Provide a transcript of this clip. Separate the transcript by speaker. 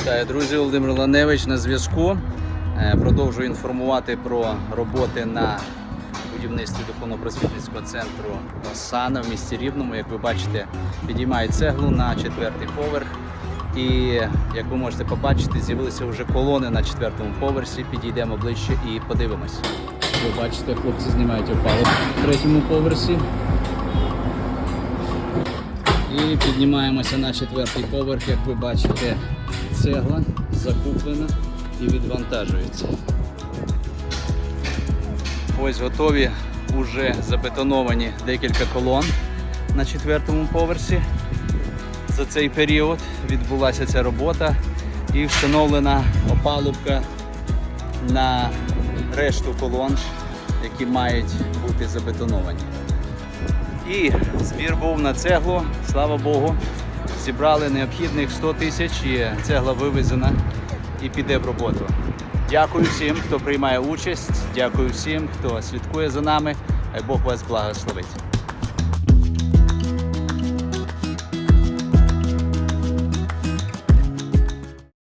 Speaker 1: Вітаю, друзі, Володимир Ланевич на зв'язку. Е, Продовжую інформувати про роботи на будівництві духовно-просвітницького центру Осана в місті Рівному. Як ви бачите, підіймають цеглу на четвертий поверх. І як ви можете побачити, з'явилися вже колони на четвертому поверсі. Підійдемо ближче і подивимось. Ви бачите, хлопці знімають опалу на третьому поверсі. І піднімаємося на четвертий поверх, як ви бачите, цегла закуплена і відвантажується. Ось готові уже забетоновані декілька колон на четвертому поверсі. За цей період відбулася ця робота і встановлена опалубка на решту колон, які мають бути забетоновані. І збір був на цеглу, слава Богу. Зібрали необхідних 100 тисяч і цегла вивезена і піде в роботу. Дякую всім, хто приймає участь. Дякую всім, хто слідкує за нами. Бог вас благословить.